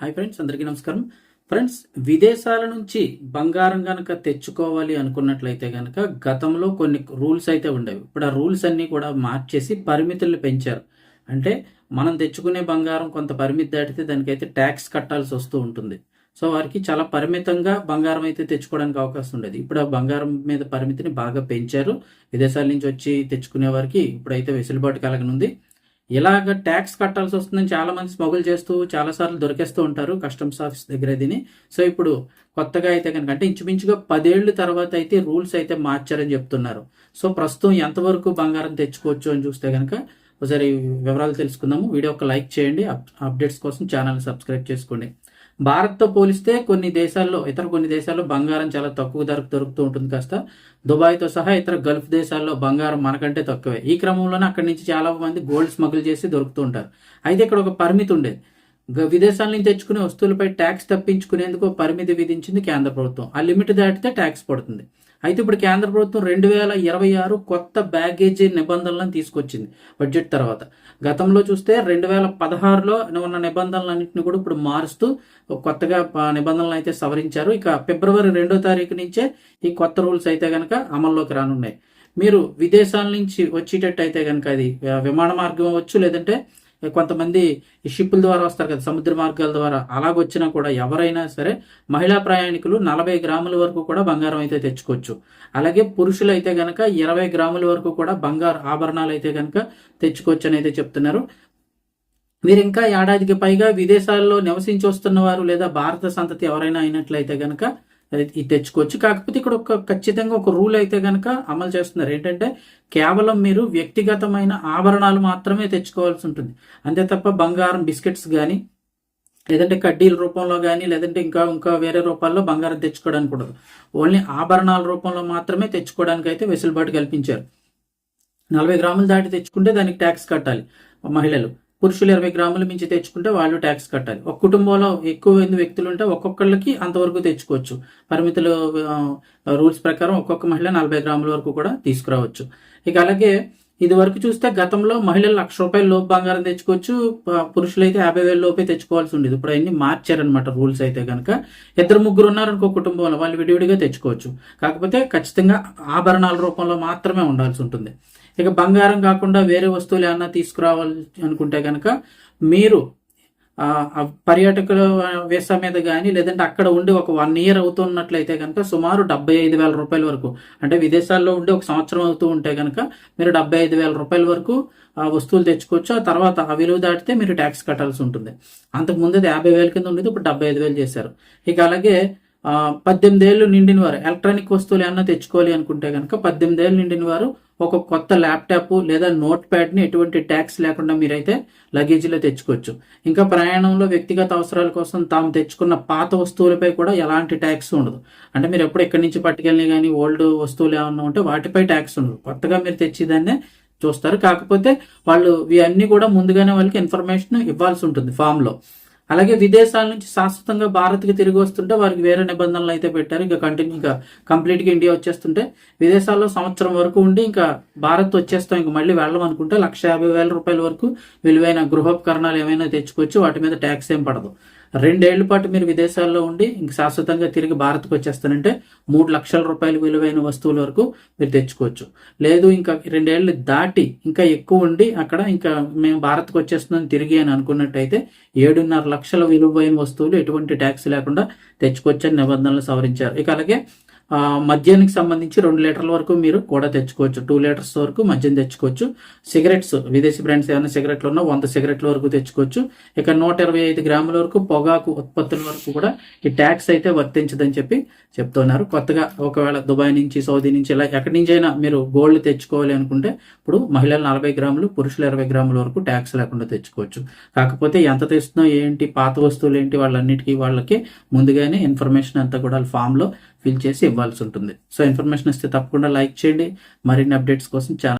Hi friends అందరికీ నమస్కారం. Friends విదేశాల నుంచి బంగారం కనుక తెచ్చుకోవాలి అనుకున్నట్లయితే కనుక గతంలో కొన్ని రూల్స్ అయితే ఉండేవి. ఇప్పుడు ఆ రూల్స్ అన్నీ కూడా మార్చేసి పరిమితులు పెంచారు. అంటే మనం తెచ్చుకునే బంగారం కొంత పరిమితి దాటితే దానికైతే ట్యాక్స్ కట్టాల్సి వస్తూ ఉంటుంది. సో వారికి చాలా పరిమితంగా బంగారం అయితే తెచ్చుకోవడానికి అవకాశం ఉండేది. ఇప్పుడు ఆ బంగారం మీద పరిమితిని బాగా పెంచారు. విదేశాల నుంచి వచ్చి తెచ్చుకునే వారికి ఇప్పుడైతే వెసులుబాటు కలగనుంది. ఇలాగ ట్యాక్స్ కట్టాల్సి వస్తుందని చాలా మంది స్మగుల్ చేస్తూ చాలా సార్లు దొరికేస్తూ ఉంటారు కస్టమ్స్ ఆఫీస్ దగ్గర దీని సో ఇప్పుడు కొత్తగా అయితే కనుక అంటే ఇంచుమించుగా పదేళ్ళ తర్వాత అయితే రూల్స్ అయితే మార్చారని చెప్తున్నారు. సో ప్రస్తుతం ఎంతవరకు బంగారం తెచ్చుకోవచ్చు అని చూస్తే కనుక ఒకసారి వివరాలు తెలుసుకుందాము. వీడియో ఒక లైక్ చేయండి. అప్డేట్స్ కోసం ఛానల్ సబ్స్క్రైబ్ చేసుకోండి. భారత్తో పోలిస్తే కొన్ని దేశాల్లో ఇతర కొన్ని దేశాల్లో బంగారం చాలా తక్కువ ధరకు దొరుకుతూ ఉంటుంది కాస్త. దుబాయ్తో సహా ఇతర గల్ఫ్ దేశాల్లో బంగారం మనకంటే తక్కువే. ఈ క్రమంలోనే అక్కడి నుంచి చాలా మంది గోల్డ్ స్మగుల్ చేసి దొరుకుతూ ఉంటారు. అయితే ఇక్కడ ఒక పరిమితి ఉండేది. విదేశాల నుంచి తెచ్చుకునే వస్తువులపై ట్యాక్స్ తప్పించుకునేందుకు పరిమితి విధించింది కేంద్ర ప్రభుత్వం. ఆ లిమిట్ దాటితే ట్యాక్స్ పడుతుంది. అయితే ఇప్పుడు కేంద్ర ప్రభుత్వం రెండు వేల ఇరవై ఆరు కొత్త బ్యాగేజీ నిబంధనలను తీసుకొచ్చింది బడ్జెట్ తర్వాత. గతంలో చూస్తే రెండు వేల పదహారులో ఉన్న నిబంధనలన్నింటినీ కూడా ఇప్పుడు మారుస్తూ కొత్తగా నిబంధనలు అయితే సవరించారు. ఇక ఫిబ్రవరి రెండో తారీఖు నుంచే ఈ కొత్త రూల్స్ అయితే కనుక అమల్లోకి రానున్నాయి. మీరు విదేశాల నుంచి వచ్చేటట్టు అయితే కనుక అది విమాన మార్గం అవ్వచ్చు లేదంటే కొంతమంది ఈ షిప్పుల ద్వారా వస్తారు కదా సముద్ర మార్గాల ద్వారా. అలాగొచ్చినా కూడా ఎవరైనా సరే మహిళా ప్రయాణికులు నలభై గ్రాముల వరకు కూడా బంగారం అయితే తెచ్చుకోవచ్చు. అలాగే పురుషులు అయితే కనుక ఇరవై గ్రాముల వరకు కూడా బంగారు ఆభరణాలు అయితే కనుక తెచ్చుకోవచ్చు అని అయితే చెప్తున్నారు. మీరు ఇంకా ఏడాదికి పైగా విదేశాల్లో నివసించి వస్తున్న వారు లేదా భారత సంతతి ఎవరైనా అయినట్లయితే కనుక ఇది తెచ్చుకోవచ్చు. కాకపోతే ఇక్కడ ఒక ఖచ్చితంగా ఒక రూల్ అయితే కనుక అమలు చేస్తున్నారు. ఏంటంటే కేవలం మీరు వ్యక్తిగతమైన ఆభరణాలు మాత్రమే తెచ్చుకోవాల్సి ఉంటుంది. అంతే తప్ప బంగారం బిస్కెట్స్ కానీ లేదంటే కడ్డీల రూపంలో కానీ లేదంటే ఇంకా ఇంకా వేరే రూపాల్లో బంగారం తెచ్చుకోవడానికి కూడదు ఓన్లీ ఆభరణాల రూపంలో మాత్రమే తెచ్చుకోవడానికి అయితే వెసులుబాటు కల్పించారు. నలభై గ్రాములు దాటి తెచ్చుకుంటే దానికి ట్యాక్స్ కట్టాలి మహిళలు. పురుషులు ఇరవై గ్రాములు మించి తెచ్చుకుంటే వాళ్ళు ట్యాక్స్ కట్టాలి. ఒక కుటుంబంలో ఎక్కువ మంది వ్యక్తులు ఉంటే ఒక్కొక్కళ్ళకి అంతవరకు తెచ్చుకోవచ్చు. పరిమితులు రూల్స్ ప్రకారం ఒక్కొక్క మహిళ నలభై గ్రాముల వరకు కూడా తీసుకురావచ్చు. ఇక అలాగే ఇది వరకు చూస్తే గతంలో మహిళలు లక్ష రూపాయల లోపు బంగారం తెచ్చుకోవచ్చు. పురుషులు అయితే యాభై వేల లోపే తెచ్చుకోవాల్సి ఉండేది. ఇప్పుడు అవన్నీ మార్చారనమాట రూల్స్ అయితే కనుక ఇద్దరు ముగ్గురు ఉన్నారనుకో కుటుంబంలో వాళ్ళు విడివిడిగా తెచ్చుకోవచ్చు. కాకపోతే ఖచ్చితంగా ఆభరణాల రూపంలో మాత్రమే ఉండాల్సి ఉంటుంది. ఇక బంగారం కాకుండా వేరే వస్తువులు ఏమన్నా తీసుకురావాలి అనుకుంటే కనుక మీరు పర్యాటకుల వీసా మీద కానీ లేదంటే అక్కడ ఉండి ఒక వన్ ఇయర్ అవుతున్నట్లయితే కనుక సుమారు డెబ్బై ఐదు వేల రూపాయల వరకు అంటే విదేశాల్లో ఉండి ఒక సంవత్సరం అవుతూ ఉంటే కనుక మీరు డెబ్బై ఐదు వేల రూపాయల వరకు ఆ వస్తువులు తెచ్చుకోవచ్చు. ఆ తర్వాత ఆ విలువ దాటితే మీరు ట్యాక్స్ కట్టాల్సి ఉంటుంది. అంతకు ముందు యాభై వేల కింద ఉండేది ఇప్పుడు డెబ్బై ఐదు వేలు చేశారు. ఇక అలాగే పద్దెనిమిది ఏళ్ళు నిండిన వారు ఎలక్ట్రానిక్ వస్తువులు ఏమన్నా తెచ్చుకోవాలి అనుకుంటే కనుక పద్దెనిమిది ఏళ్ళు నిండిన వారు ఒక కొత్త ల్యాప్టాప్ లేదా నోట్ ప్యాడ్ని ఎటువంటి ట్యాక్స్ లేకుండా మీరైతే లగేజీలో తెచ్చుకోవచ్చు. ఇంకా ప్రయాణంలో వ్యక్తిగత అవసరాల కోసం తాము తెచ్చుకున్న పాత వస్తువులపై కూడా ఎలాంటి ట్యాక్స్ ఉండదు. అంటే మీరు ఎప్పుడు ఎక్కడి నుంచి పట్టుకెళ్ళి కానీ ఓల్డ్ వస్తువులు ఏమన్నా ఉంటే వాటిపై ట్యాక్స్ ఉండదు. కొత్తగా మీరు తెచ్చేదాన్నే చూస్తారు. కాకపోతే వాళ్ళు ఇవన్నీ కూడా ముందుగానే వాళ్ళకి ఇన్ఫర్మేషన్ ఇవ్వాల్సి ఉంటుంది ఫామ్లో. అలాగే విదేశాల నుంచి శాశ్వతంగా భారత్కి తిరిగి వస్తుంటే వారికి వేరే నిబంధనలు అయితే పెట్టారు. ఇంకా కంటిన్యూ ఇంకా కంప్లీట్గా ఇండియా వచ్చేస్తుంటే విదేశాల్లో సంవత్సరం వరకు ఉండి ఇంకా భారత్ వచ్చేస్తాం ఇంకా మళ్ళీ వెళ్ళమనుకుంటే లక్ష యాభై వేల రూపాయల వరకు విలువైన గృహోపకరణాలు ఏమైనా తెచ్చుకోవచ్చు. వాటి మీద ట్యాక్స్ ఏం పడదు. రెండేళ్ళ పాటు మీరు విదేశాల్లో ఉండి ఇంక శాశ్వతంగా తిరిగి భారత్కు వచ్చేస్తానంటే మూడు లక్షల రూపాయలు విలువైన వస్తువుల వరకు మీరు తెచ్చుకోవచ్చు. లేదు ఇంకా రెండేళ్ళు దాటి ఇంకా ఎక్కువ ఉండి అక్కడ ఇంకా మేము భారత్కు వచ్చేస్తున్నాం తిరిగి అని అనుకున్నట్టయితే ఏడున్నర లక్షల విలువైన వస్తువులు ఎటువంటి ట్యాక్స్ లేకుండా తెచ్చుకోవచ్చని నిబంధనలు సవరించారు. ఇక అలాగే మద్యానికి సంబంధించి రెండు లీటర్ల వరకు మీరు కూడా తెచ్చుకోవచ్చు. టూ లీటర్స్ వరకు మద్యం తెచ్చుకోవచ్చు. సిగరెట్స్ విదేశీ బ్రాండ్స్ ఏమైనా సిగరెట్లు ఉన్నా వంద సిగరెట్ల వరకు తెచ్చుకోవచ్చు. ఇక నూట ఇరవై ఐదు గ్రాముల వరకు పొగాకు ఉత్పత్తుల వరకు కూడా ఈ ట్యాక్స్ అయితే వర్తించదని చెప్పి చెప్తున్నారు. కొత్తగా ఒకవేళ దుబాయ్ నుంచి సౌదీ నుంచి ఇలా ఎక్కడి నుంచైనా మీరు గోల్డ్ తెచ్చుకోవాలి అనుకుంటే ఇప్పుడు మహిళలు నలభై గ్రాములు పురుషులు ఇరవై గ్రాముల వరకు ట్యాక్స్ లేకుండా తెచ్చుకోవచ్చు. కాకపోతే ఎంత తెస్తున్నా ఏంటి పాత వస్తువులు ఏంటి వాళ్ళన్నిటికీ వాళ్ళకి ముందుగానే ఇన్ఫర్మేషన్ అంతా కూడా ఫామ్లో ఫిల్ చేసి ఇవ్వాల్సి ఉంటుంది. సో ఇన్ఫర్మేషన్ ఇస్తే తప్పకుండా లైక్ చేయండి. మరిన్ని అప్డేట్స్ కోసం ఛానల్